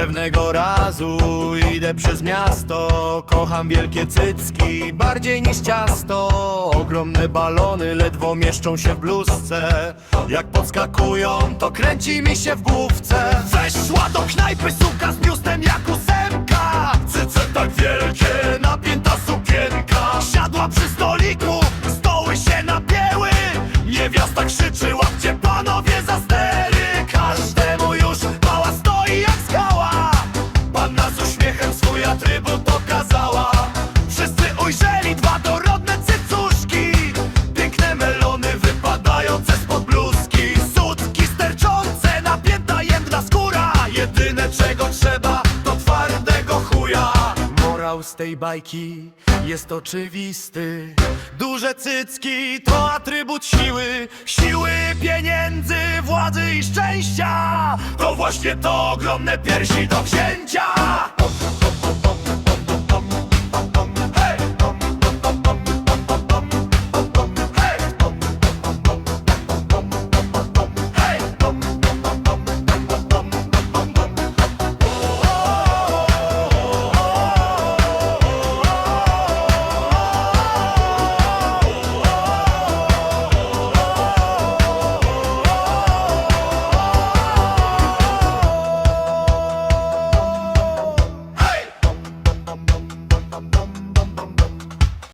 Pewnego razu idę przez miasto Kocham wielkie cycki, bardziej niż ciasto. Ogromne balony ledwo mieszczą się w bluzce. Jak podskakują, to kręci mi się w główce. Weszła do knajpy suka z biustem jak ósemka. Cyce tak wielkie, napięta sukienka. Siadła przy stoliku, stoły się napięły. Niewiasta krzyczy, Z tej bajki. Jest oczywisty. Duże cycki to atrybut siły. Siły, pieniędzy, władzy i szczęścia. To właśnie to ogromne piersi do wzięcia bam bam